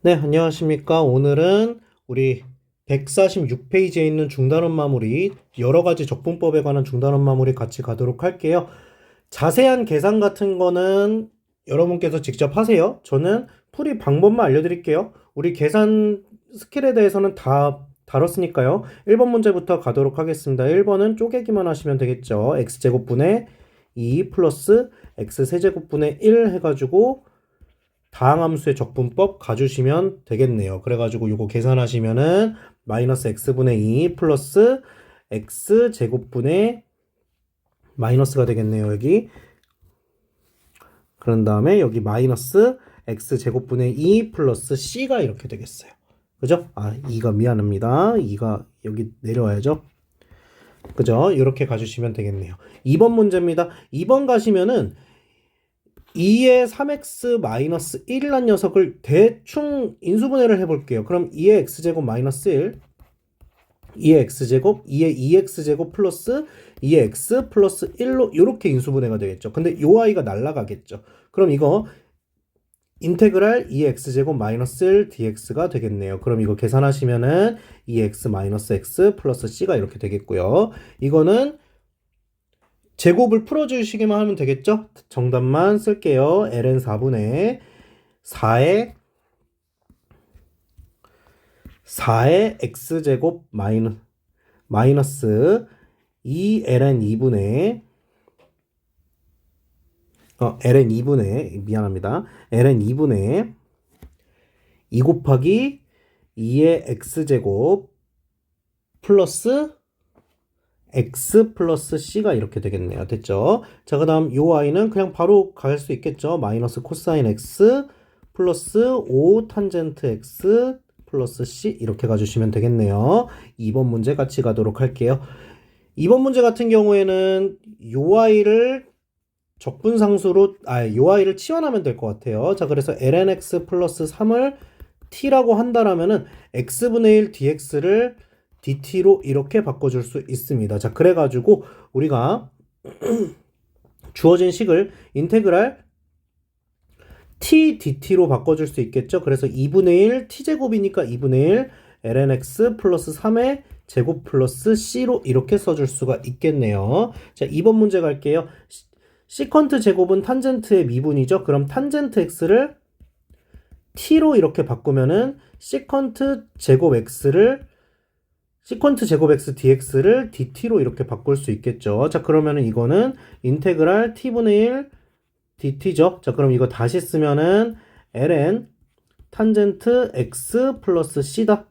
네, 안녕하십니까. 오늘은 우리 146페이지에 있는 중단원 마무리, 여러 가지 적분법에 관한 중단원 마무리 같이 가도록 할게요. 자세한 계산 같은 거는 여러분께서 직접 하세요. 저는 풀이 방법만 알려드릴게요. 우리 계산 스킬에 대해서는 다 다뤘으니까요. 1번 문제부터 가도록 하겠습니다. 1번은 쪼개기만 하시면 되겠죠. x제곱분의 2 플러스 x세제곱분의 1 해가지고 다항함수의 적분법 가주시면 되겠네요. 그래가지고 이거 계산하시면은 마이너스 x분의 2 플러스 x제곱분의 마이너스가 되겠네요. 여기 그런 다음에 여기 마이너스 x제곱분의 2 플러스 c가 이렇게 되겠어요. 그죠? 아 2가 미안합니다. 2가 여기 내려와야죠. 그죠? 이렇게 가주시면 되겠네요. 2번 문제입니다. 2번 가시면은 2의 3x 마이너스 1이란 녀석을 대충 인수분해를 해볼게요. 그럼 2의 x제곱 마이너스 1, 2의 x제곱, 2의 2x제곱 플러스 2의 x 플러스 1로 이렇게 인수분해가 되겠죠. 근데 요 아이가 날라가겠죠. 그럼 이거 인테그랄 2x제곱 마이너스 1 dx가 되겠네요. 그럼 이거 계산하시면은 2x 마이너스 x 플러스 c가 이렇게 되겠고요. 이거는 제곱을 풀어주시기만 하면 되겠죠? 정답만 쓸게요. ln 4분의 4의 4의 x제곱 마이너스 마이너스 2ln 2분의 어, ln 2분의 미안합니다. ln 2분의 2 곱하기 2의 x제곱 플러스 x 플러스 c가 이렇게 되겠네요. 됐죠? 자, 그 다음 요 i는 그냥 바로 갈 수 있겠죠? 마이너스 코사인 x 플러스 5 탄젠트 x 플러스 c 이렇게 가주시면 되겠네요. 2번 문제 같이 가도록 할게요. 2번 문제 같은 경우에는 요 i를 적분상수로 아, 요 i를 치환하면 될 것 같아요. 자, 그래서 lnx 플러스 3을 t라고 한다라면은 x분의 1 dx를 dt로 이렇게 바꿔줄 수 있습니다. 자, 그래가지고 우리가 주어진 식을 인테그랄 t dt로 바꿔줄 수 있겠죠. 그래서 2분의 1 t제곱이니까 2분의 1 lnx 플러스 3의 제곱 플러스 c로 이렇게 써줄 수가 있겠네요. 자, 2번 문제 갈게요. 시컨트 제곱은 탄젠트의 미분이죠. 그럼 탄젠트 x를 t로 이렇게 바꾸면은 시컨트 제곱 x를 시컨트 제곱 x dx를 dt로 이렇게 바꿀 수 있겠죠. 자, 그러면은 이거는 인테그랄 t분의 1 dt죠. 자, 그럼 이거 다시 쓰면은 ln 탄젠트 x 플러스 c다.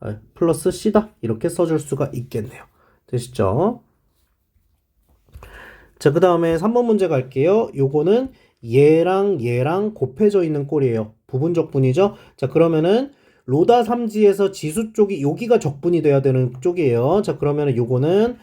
아, 플러스 c다. 이렇게 써줄 수가 있겠네요. 되시죠? 자, 그 다음에 3번 문제 갈게요. 요거는 얘랑 얘랑 곱해져 있는 꼴이에요. 부분적 분이죠. 자, 그러면은 로다 3지에서 지수 쪽이 여기가 적분이 돼야 되는 쪽이에요. 자, 그러면은 요거는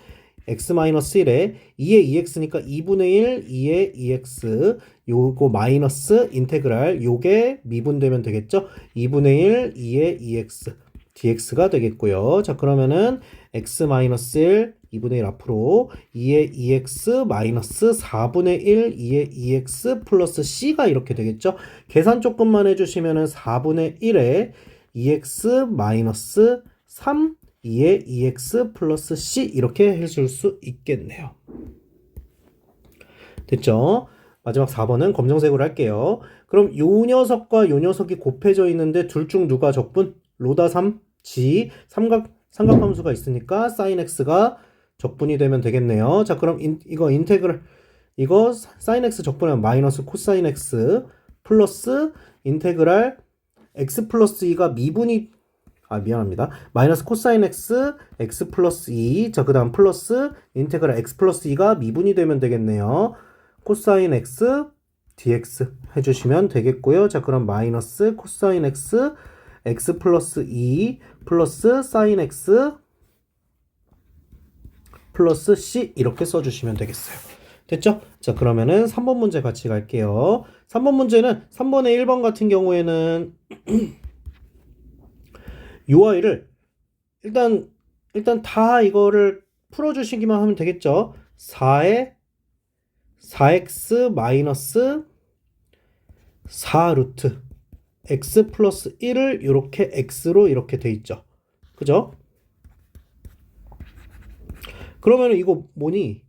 x-1에 2의 2x니까 2분의 1, 2의 2x 요거 마이너스 인테그랄 요게 미분되면 되겠죠? 2분의 1, 2의 2x dx가 되겠고요. 자, 그러면은 x-1 2분의 1 앞으로 2의 2x 마이너스 4분의 1 2의 2x 플러스 c가 이렇게 되겠죠? 계산 조금만 해주시면은 4분의 1에 2x 마이너스 3 2의 2x 플러스 c 이렇게 해줄 수 있겠네요. 됐죠? 마지막 4번은 검정색으로 할게요. 그럼 요 녀석과 요 녀석이 곱해져 있는데 둘 중 누가 적분? 로다 3, g 삼각 삼각함수가 있으니까 sin x가 적분이 되면 되겠네요. 자, 그럼 인, 이거 인테그랄 이거 sin x 적분하면 마이너스 코사인 x 플러스 인테그랄 x 플러스 2가 미분이 아 미안합니다. 마이너스 코사인 x x 플러스 2. 자, 그 다음 플러스 인테그랄 x 플러스 2가 미분이 되면 되겠네요. 코사인 x dx 해 주시면 되겠고요. 자, 그럼 마이너스 코사인 x x 플러스 2 플러스 사인 x 플러스 c 이렇게 써 주시면 되겠어요. 됐죠? 자, 그러면은 3번 문제 같이 갈게요. 3번 문제는 3번의 1번 같은 경우에는 요 아이를 일단 일단 다 이거를 풀어 주시기만 하면 되겠죠? 4의 4x 마이너스 4 루트 x 플러스 1을 이렇게 x로 이렇게 돼 있죠. 그죠? 그러면 이거 뭐니?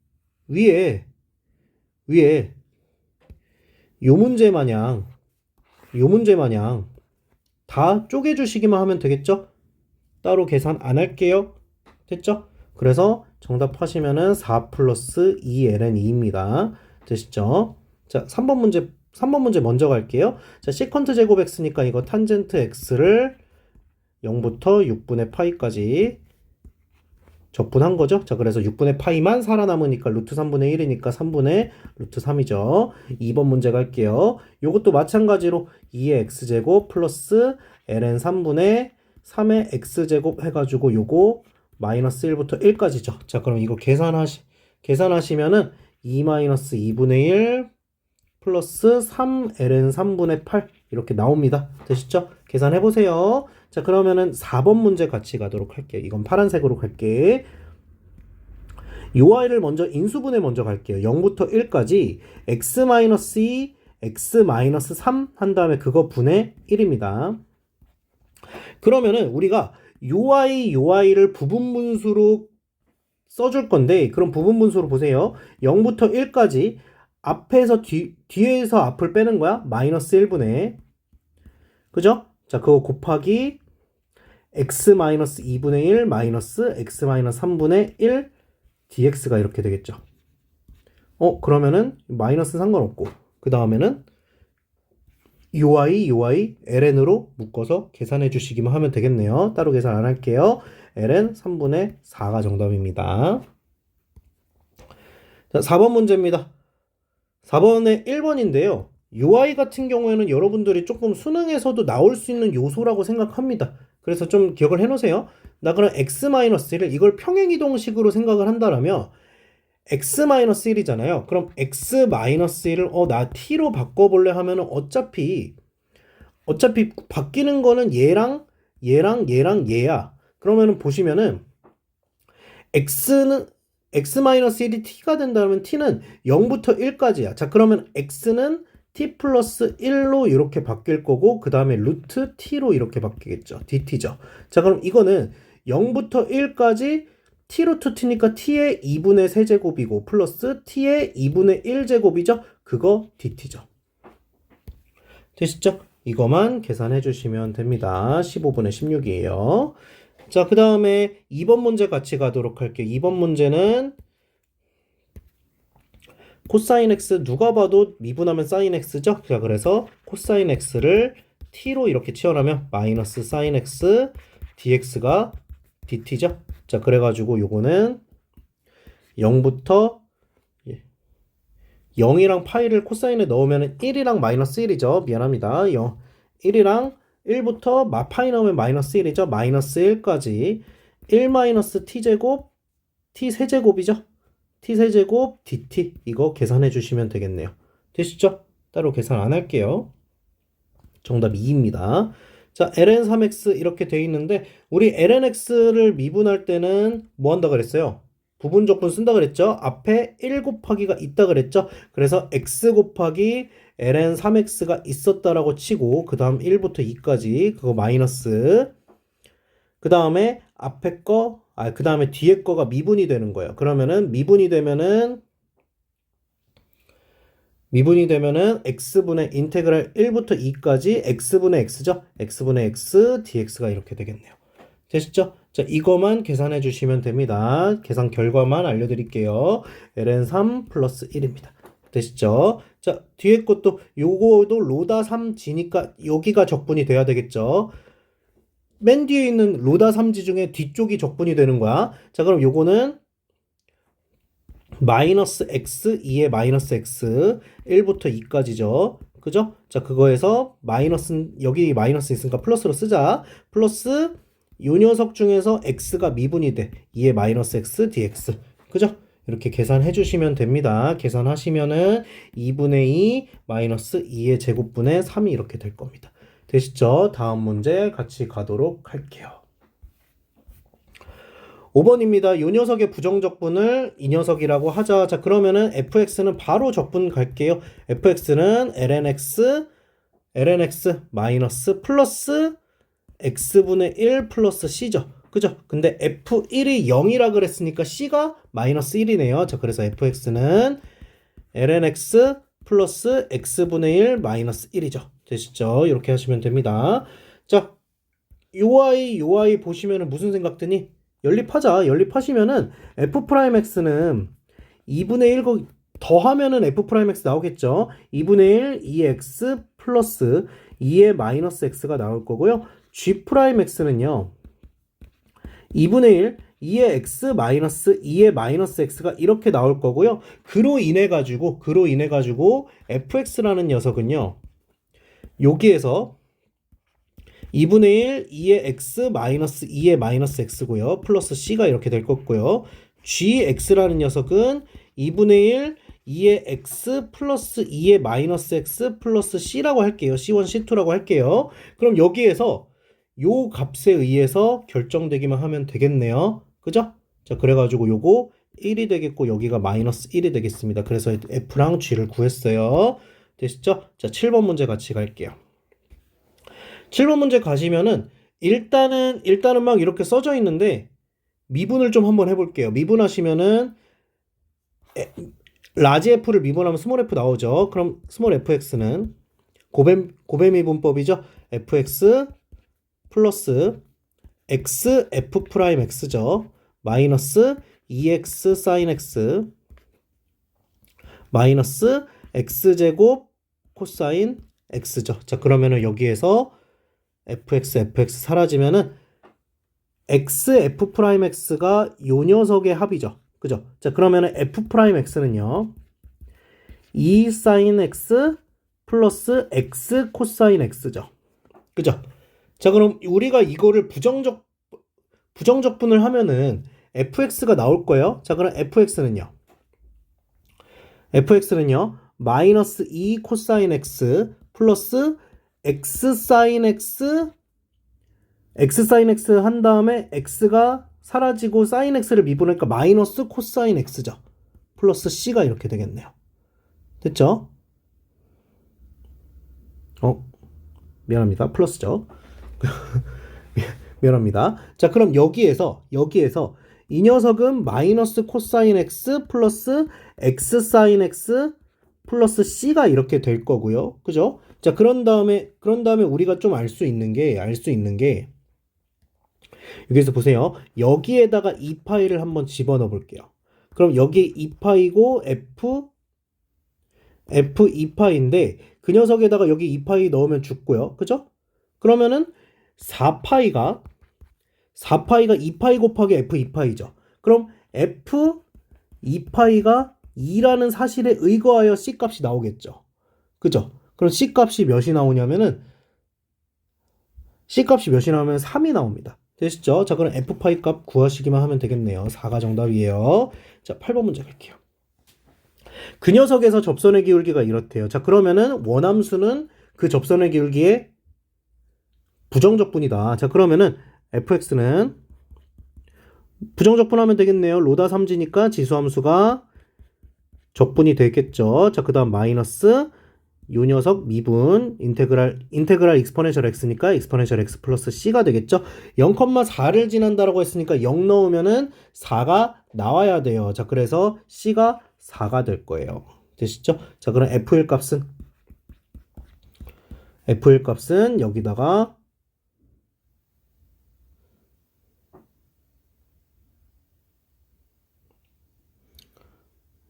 위에 위에 요 문제 마냥 요 문제 마냥 다 쪼개주시기만 하면 되겠죠? 따로 계산 안 할게요. 됐죠? 그래서 정답 하시면은 4 플러스 2ln 2입니다. 되시죠? 자, 3번 문제 3번 문제 먼저 갈게요. 자, 시컨트 제곱 x니까 이거 탄젠트 x를 0부터 6분의 파이까지 적분한 거죠. 자, 그래서 6분의 파이만 살아남으니까 루트 3분의 1이니까 3분의 루트 3이죠. 2번 문제 갈게요. 요것도 마찬가지로 2의 x제곱 플러스 ln 3분의 3의 x제곱 해가지고 요거 마이너스 1부터 1까지죠. 자, 그럼 이거 계산하시, 계산하시면은 2 마이너스 2분의 1 플러스 3 ln 3분의 8 이렇게 나옵니다. 되시죠? 계산해 보세요. 자, 그러면은 4번 문제 같이 가도록 할게요. 이건 파란색으로 갈게. 요 아이를 먼저 인수분해 먼저 갈게요. 0부터 1까지 x-2, x-3 한 다음에 그거 분의 1입니다. 그러면은 우리가 요 아이 요 아이를 부분 분수로 써줄 건데 그럼 부분 분수로 보세요. 0부터 1까지 앞에서 뒤, 뒤에서 앞을 빼는 거야. 마이너스 1분의 그죠? 자 그거 곱하기 x 마이너스 2분의 1 마이너스 x 마이너스 3분의 1 dx가 이렇게 되겠죠. 어 그러면은 마이너스 상관없고 그 다음에는 UI, UI, ln으로 묶어서 계산해 주시기만 하면 되겠네요. 따로 계산 안 할게요. ln 3분의 4가 정답입니다. 자, 4번 문제입니다. 4번의 1번인데요. UI 같은 경우에는 여러분들이 조금 수능에서도 나올 수 있는 요소라고 생각합니다. 그래서 좀 기억을 해 놓으세요. 나 그럼 x-1을 이걸 평행이동식으로 생각을 한다라면 x-1이잖아요. 그럼 x-1을 어, 나 t로 바꿔볼래 하면은 어차피 어차피 바뀌는 거는 얘랑 얘랑 얘랑 얘야. 그러면은 보시면은 x는 x-1이 t가 된다면 t는 0부터 1까지야. 자, 그러면 x는 t 플러스 1로 이렇게 바뀔 거고 그 다음에 루트 t로 이렇게 바뀌겠죠. dt죠. 자, 그럼 이거는 0부터 1까지 t 루트 t니까 t의 2분의 세제곱이고 플러스 t의 2분의 1제곱이죠. 그거 dt죠. 되시죠? 이거만 계산해 주시면 됩니다. 15분의 16이에요. 자, 그 다음에 2번 문제 같이 가도록 할게요. 2번 문제는 코사인 x 누가 봐도 미분하면 사인 x죠? 자, 그래서 코사인 x를 t로 이렇게 치환하면 마이너스 사인 x dx가 dt죠? 자, 그래가지고 요거는 0부터 0이랑 파이를 코사인에 넣으면 1이랑 마이너스 1이죠. 미안합니다. 0, 1이랑 1부터 마 파이 넣으면 마이너스 1이죠. 마이너스 1까지 1 마이너스 t제곱 t 세제곱이죠. T 세제곱 dt 이거 계산해 주시면 되겠네요. 되시죠? 따로 계산 안 할게요. 정답 2입니다. 자, ln3x 이렇게 돼 있는데 우리 lnx를 미분할 때는 뭐 한다 그랬어요? 부분적분 쓴다 그랬죠? 앞에 1 곱하기가 있다 그랬죠? 그래서 x 곱하기 ln3x가 있었다라고 치고 그 다음 1부터 2까지 그거 마이너스 그 다음에 앞에 거, 아, 그 다음에 뒤에 거가 미분이 되는 거예요. 그러면은 미분이 되면은 미분이 되면은 x분의 인테그랄 1부터 2까지 x분의 x죠? x분의 x dx가 이렇게 되겠네요. 되시죠? 자, 이거만 계산해 주시면 됩니다. 계산 결과만 알려드릴게요. ln 3 플러스 1입니다. 되시죠? 자, 뒤에 것도 요거도 로다 3지니까 여기가 적분이 돼야 되겠죠? 맨 뒤에 있는 로다 3지 중에 뒤쪽이 적분이 되는 거야. 자, 그럼 요거는 마이너스 x 2에 마이너스 x 1부터 2까지죠. 그죠? 자, 그거에서 마이너스 여기 마이너스 있으니까 플러스로 쓰자. 플러스 요 녀석 중에서 x가 미분이 돼. 2에 마이너스 x dx. 그죠? 이렇게 계산해 주시면 됩니다. 계산하시면은 2분의 2 마이너스 2의 제곱분의 3이 이렇게 될 겁니다. 되시죠? 다음 문제 같이 가도록 할게요. 5번입니다. 이 녀석의 부정적분을 이 녀석이라고 하자. 자, 그러면은 fx는 바로 적분 갈게요. fx는 lnx lnx 마이너스 플러스 x분의 1 플러스 c죠. 그죠? 근데 f1이 0이라 그랬으니까 c가 마이너스 1이네요. 자, 그래서 fx는 lnx 플러스 x분의 1 마이너스 1이죠. 되시죠? 이렇게 하시면 됩니다. 자, UI, UI 보시면은 무슨 생각 드니? 연립하자. 연립하시면은 f 프라임 x는 2분의 1거 더하면은 f 프라임 x 나오겠죠. 2분의 1 2x 플러스 2의 마이너스 x가 나올 거고요. g 프라임 x는요. 2분의 1 2의 x 마이너스 2의 마이너스 x가 이렇게 나올 거고요. 그로 인해 가지고 그로 인해 가지고 fx라는 녀석은요. 여기에서 2분의 1 2의 x 마이너스 2의 마이너스 x고요. 플러스 c가 이렇게 될 거고요. gx라는 녀석은 2분의 1 2의 x 플러스 2의 마이너스 x 플러스 c라고 할게요. c1, c2라고 할게요. 그럼 여기에서 요 값에 의해서 결정되기만 하면 되겠네요. 그죠? 자, 그래가지고 요거 1이 되겠고 여기가 마이너스 1이 되겠습니다. 그래서 f랑 g를 구했어요. 되시죠? 자, 7번 문제 같이 갈게요. 7번 문제 가시면은 일단은 일단은 막 이렇게 써져 있는데 미분을 좀 한번 해볼게요. 미분하시면은 에, 라지 f를 미분하면 스몰 f 나오죠. 그럼 스몰 fx는 고배 고배 미분법이죠. fx 플러스 x f 프라임 x죠. 마이너스 2x 사인 x 마이너스 x 제곱 코사인 x죠. 자, 그러면은 여기에서 fx fx 사라지면은 x f 프라임 x가 요 녀석의 합이죠. 그죠? 자, 그러면은 f 프라임 x는요. 2 사인 x 플러스 x 코사인 x죠. 그죠? 자, 그럼 우리가 이거를 부정적 부정적 분을 하면은 fx가 나올 거예요. 자, 그럼 fx는요. fx는요. 마이너스 2 코사인 x 플러스 x 사인 x x 사인 x 한 다음에 x가 사라지고 사인 x를 미분하니까 마이너스 코사인 x죠. 플러스 c가 이렇게 되겠네요. 됐죠? 어, 미안합니다. 플러스죠. 미안합니다. 자, 그럼 여기에서 여기에서 이 녀석은 마이너스 코사인 x 플러스 x 사인 x 플러스 c가 이렇게 될 거고요. 그죠? 자, 그런 다음에 그런 다음에 우리가 좀 알 수 있는 게 알 수 있는 게 여기서 보세요. 여기에다가 2파이를 한번 집어넣어 볼게요. 그럼 여기 2파이고 f f 2파이인데 그 녀석에다가 여기 2파이 넣으면 죽고요. 그죠? 그러면은 4파이가 4파이가 2파이 곱하기 f 2파이죠. 그럼 f 2파이가 2라는 사실에 의거하여 c 값이 나오겠죠. 그죠? 그럼 c 값이 몇이 나오냐면은 c 값이 몇이 나오면 3이 나옵니다. 되시죠? 자, 그럼 f파이 값 구하시기만 하면 되겠네요. 4가 정답이에요. 자, 8번 문제 갈게요. 그 녀석에서 접선의 기울기가 이렇대요. 자, 그러면은 원함수는 그 접선의 기울기의 부정적분이다. 자, 그러면은 fx는 부정적분하면 되겠네요. 로다 3지니까 지수함수가 적분이 되겠죠. 자, 그 다음 마이너스 요 녀석 미분 인테그랄 인테그랄 익스포넨셜 x니까 익스포넨셜 x 플러스 c가 되겠죠. 0,4를 지난다라고 했으니까 0 넣으면은 4가 나와야 돼요. 자, 그래서 c가 4가 될 거예요. 되시죠? 자, 그럼 f1 값은 f1 값은 여기다가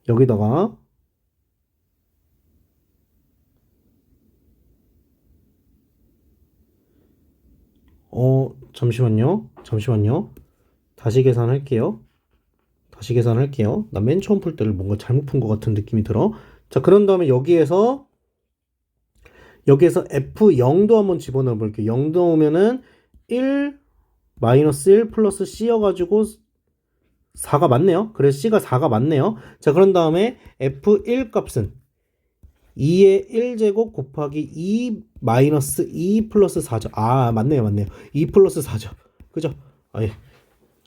여기다가 어, 잠시만요. 잠시만요. 다시 계산할게요. 다시 계산할게요. 나 맨 처음 풀 때를 뭔가 잘못 푼 것 같은 느낌이 들어. 자, 그런 다음에 여기에서 여기에서 F0도 한번 집어넣어 볼게요. 0 넣으면은 1 마이너스 1 플러스 C여가지고 4가 맞네요. 그래서 C가 4가 맞네요. 자, 그런 다음에 F1 값은 2의 1제곱 곱하기 2 마이너스 2 플러스 4죠. 아, 맞네요, 맞네요. 2 플러스 4죠. 그죠? 아니,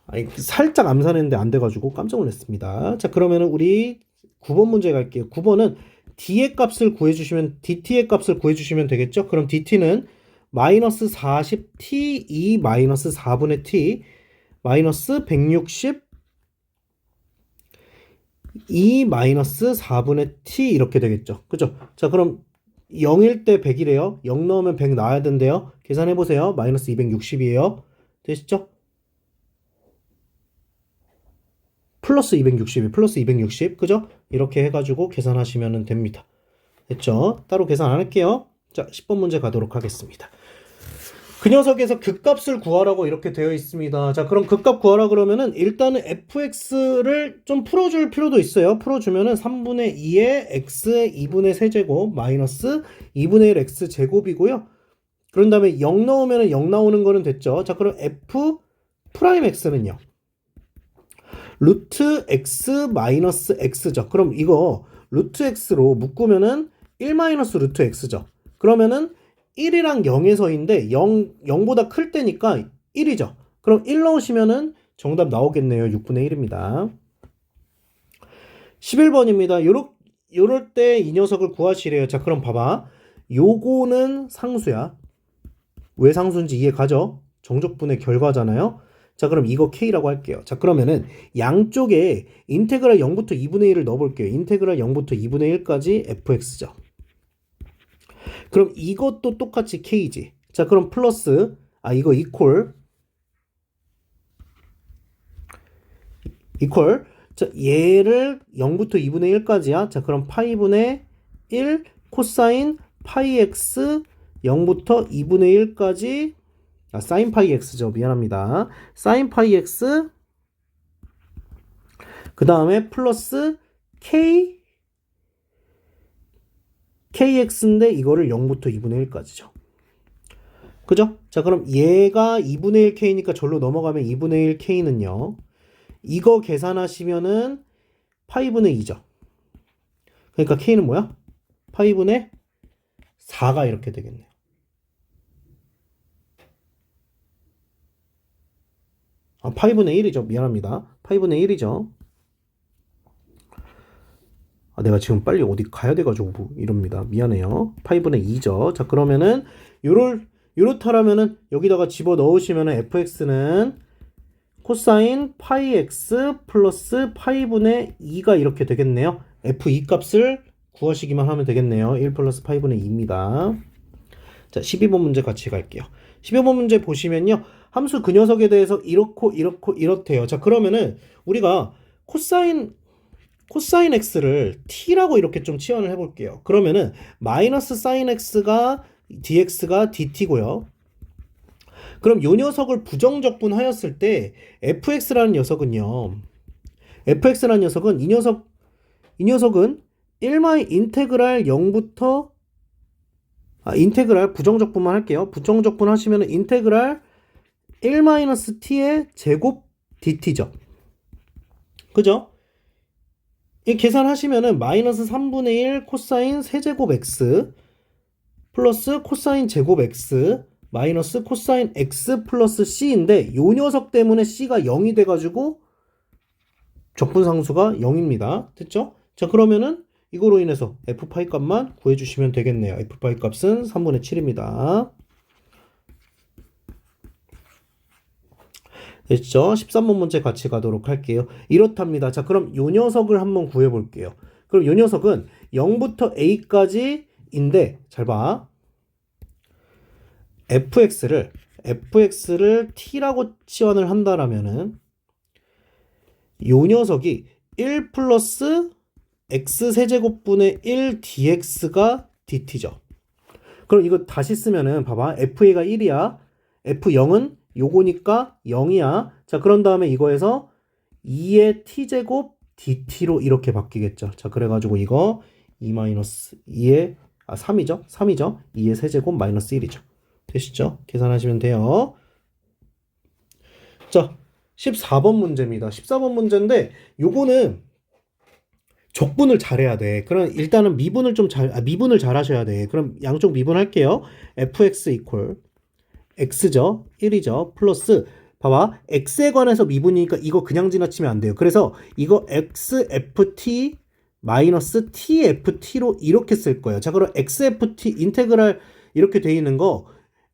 아니, 살짝 암산했는데 안 돼가지고 깜짝 놀랐습니다. 자, 그러면은 우리 9번 문제 갈게요. 9번은 d의 값을 구해주시면 dt의 값을 구해주시면 되겠죠? 그럼 dt는 마이너스 40t 2 마이너스 4분의 t 마이너스 160 2 마이너스 4분의 t 이렇게 되겠죠. 그죠? 자, 그럼 0일 때 100이래요. 0 넣으면 100 나와야 된대요. 계산해 보세요. 마이너스 260이에요. 되시죠? 플러스 260이 플러스 260 그죠? 이렇게 해가지고 계산하시면 됩니다. 됐죠? 따로 계산 안 할게요. 자, 10번 문제 가도록 하겠습니다. 그 녀석에서 극값을 구하라고 이렇게 되어 있습니다. 자, 그럼 극값 구하라 그러면은 일단은 fx를 좀 풀어줄 필요도 있어요. 풀어주면은 3분의 2의 x의 2분의 세제곱 마이너스 2분의 1 x 제곱이고요. 그런 다음에 0 넣으면은 0 나오는 거는 됐죠. 자, 그럼 f 프라임 x는요. 루트 x 마이너스 x죠. 그럼 이거 루트 x로 묶으면은 1 마이너스 루트 x죠. 그러면은 1이랑 0에서인데 0, 0보다 클 때니까 1이죠. 그럼 1 넣으시면은 정답 나오겠네요. 6분의 1입니다. 11번입니다. 요럴, 요럴 때 이 녀석을 구하시래요. 자, 그럼 봐봐. 요거는 상수야. 왜 상수인지 이해 가죠? 정적분의 결과잖아요. 자, 그럼 이거 K라고 할게요. 자, 그러면은 양쪽에 인테그랄 0부터 2분의 1을 넣어볼게요. 인테그랄 0부터 2분의 1까지 fx죠. 그럼 이것도 똑같이 K지. 자, 그럼 플러스, 아, 이거 이퀄. 이퀄. 자, 얘를 0부터 2분의 1까지야. 자, 그럼 파이분의 1 코사인 파이 x 0부터 2분의 1까지 아, 사인 파이 x죠. 미안합니다. 사인 파이 x 그 다음에 플러스 k kx인데 이거를 0부터 2분의 1까지죠. 그죠? 자, 그럼 얘가 2분의 1k니까 절로 넘어가면 2분의 1k는요. 이거 계산하시면은 파이분의 2죠. 그러니까 k는 뭐야? 파이분의 4가 이렇게 되겠네요. 아, 파이분의 1이죠. 미안합니다. 파이분의 1이죠. 아, 내가 지금 빨리 어디 가야 돼가지고 뭐 이럽니다. 미안해요. 파이분의 2죠. 자, 그러면은 요럴 요렇다라면은 여기다가 집어 넣으시면은 fx는 코사인 파이 x 플러스 파이분의 2가 이렇게 되겠네요. f2 값을 구하시기만 하면 되겠네요. 1 플러스 파이분의 2입니다. 자, 12번 문제 같이 갈게요. 12번 문제 보시면요. 함수 그 녀석에 대해서 이렇고 이렇고 이렇대요. 자, 그러면은 우리가 코사인 코사인 x를 t라고 이렇게 좀 치환을 해볼게요. 그러면은 마이너스 사인 x가 dx가 dt고요. 그럼 요 녀석을 부정적분하였을 때 fx라는 녀석은요. fx라는 녀석은 이 녀석 이 녀석은 1마이 인테그랄 0부터 아, 인테그랄 부정적분만 할게요. 부정적분 하시면 인테그랄 1-t의 제곱 dt죠. 그죠? 이 계산하시면은 마이너스 3분의 1 코사인 세제곱 x 플러스 코사인 제곱 x 마이너스 코사인 x 플러스 c인데 요 녀석 때문에 c가 0이 돼가지고 적분상수가 0입니다. 됐죠? 자 그러면은 이거로 인해서 f파이 값만 구해주시면 되겠네요. f파이 값은 3분의 7입니다. 됐죠? 13번 문제 같이 가도록 할게요. 이렇답니다. 자, 그럼 요 녀석을 한번 구해 볼게요. 그럼 요 녀석은 0부터 a까지인데 잘 봐. fx를 fx를 t라고 치환을 한다라면은 요 녀석이 1 플러스 x 세제곱분의 1 dx가 dt죠. 그럼 이거 다시 쓰면은 봐봐. fa가 1이야. f0은 요거니까 0이야. 자, 그런 다음에 이거에서 2의 t제곱 dt로 이렇게 바뀌겠죠. 자, 그래가지고 이거 2 마이너스 2의 아 3이죠. 3이죠. 2의 세제곱 마이너스 1이죠. 되시죠? 계산하시면 돼요. 자, 14번 문제입니다. 14번 문제인데 요거는 적분을 잘해야 돼. 그럼 일단은 미분을 좀 잘, 아, 미분을 잘 하셔야 돼. 그럼 양쪽 미분할게요. fx 이퀄 x죠. 1이죠. 플러스 봐봐. x에 관해서 미분이니까 이거 그냥 지나치면 안 돼요. 그래서 이거 x ft 마이너스 TFT로 이렇게 쓸 거예요. 자, 그럼 XFT 인테그랄 이렇게 돼 있는 거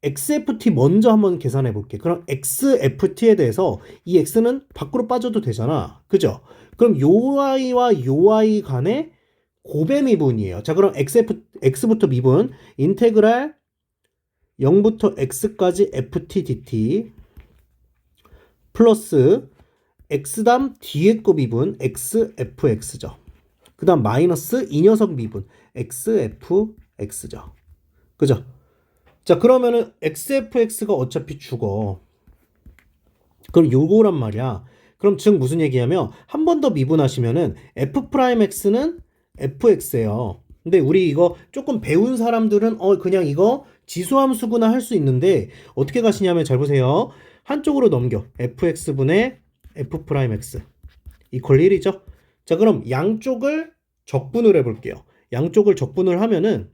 XFT 먼저 한번 계산해 볼게. 그럼 XFT에 대해서 이 X는 밖으로 빠져도 되잖아. 그죠? 그럼 요 I와 요 I 간의 고배 미분이에요. 자, 그럼 XF, X부터 미분, 인테그랄 0부터 X까지 FT dt 플러스 X담 뒤에 거 미분 XFX죠. 그 다음 마이너스 이 녀석 미분 XFX죠. 그죠? 자, 그러면은 XFX가 어차피 죽어. 그럼 요거란 말이야. 그럼 즉 무슨 얘기냐면 한 번 더 미분하시면은 F'X는 FX예요. 근데 우리 이거 조금 배운 사람들은 어 그냥 이거 지수함수구나 할 수 있는데 어떻게 가시냐면 잘 보세요. 한쪽으로 넘겨. fx분의 f'x 이퀄 1이죠. 자, 그럼 양쪽을 적분을 해 볼게요. 양쪽을 적분을 하면은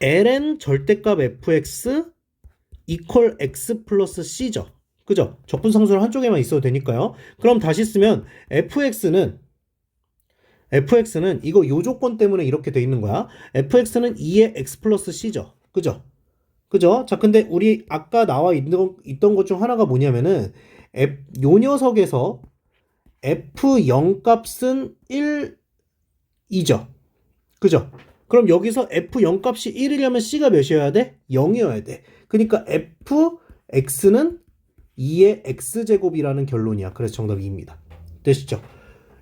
ln 절대값 fx 이퀄 x 플러스 c죠. 그죠? 적분상수는 한쪽에만 있어도 되니까요. 그럼 다시 쓰면 fx는 fx는 이거 요 조건 때문에 이렇게 돼 있는 거야. fx는 2의 x 플러스 c죠. 그죠? 그죠? 자, 근데 우리 아까 나와 있던, 있던 것 중 하나가 뭐냐면은 F, 요 녀석에서 f0 값은 1이죠. 그죠? 그럼 여기서 f0 값이 1이려면 c가 몇이어야 돼? 0이어야 돼. 그러니까 fx는 2의 x제곱이라는 결론이야. 그래서 정답이 2입니다. 되시죠?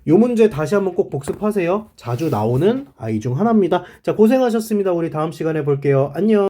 요 문제 다시 한번 꼭 복습하세요. 자주 나오는 아이 중 하나입니다. 자, 고생하셨습니다. 우리 다음 시간에 볼게요. 안녕.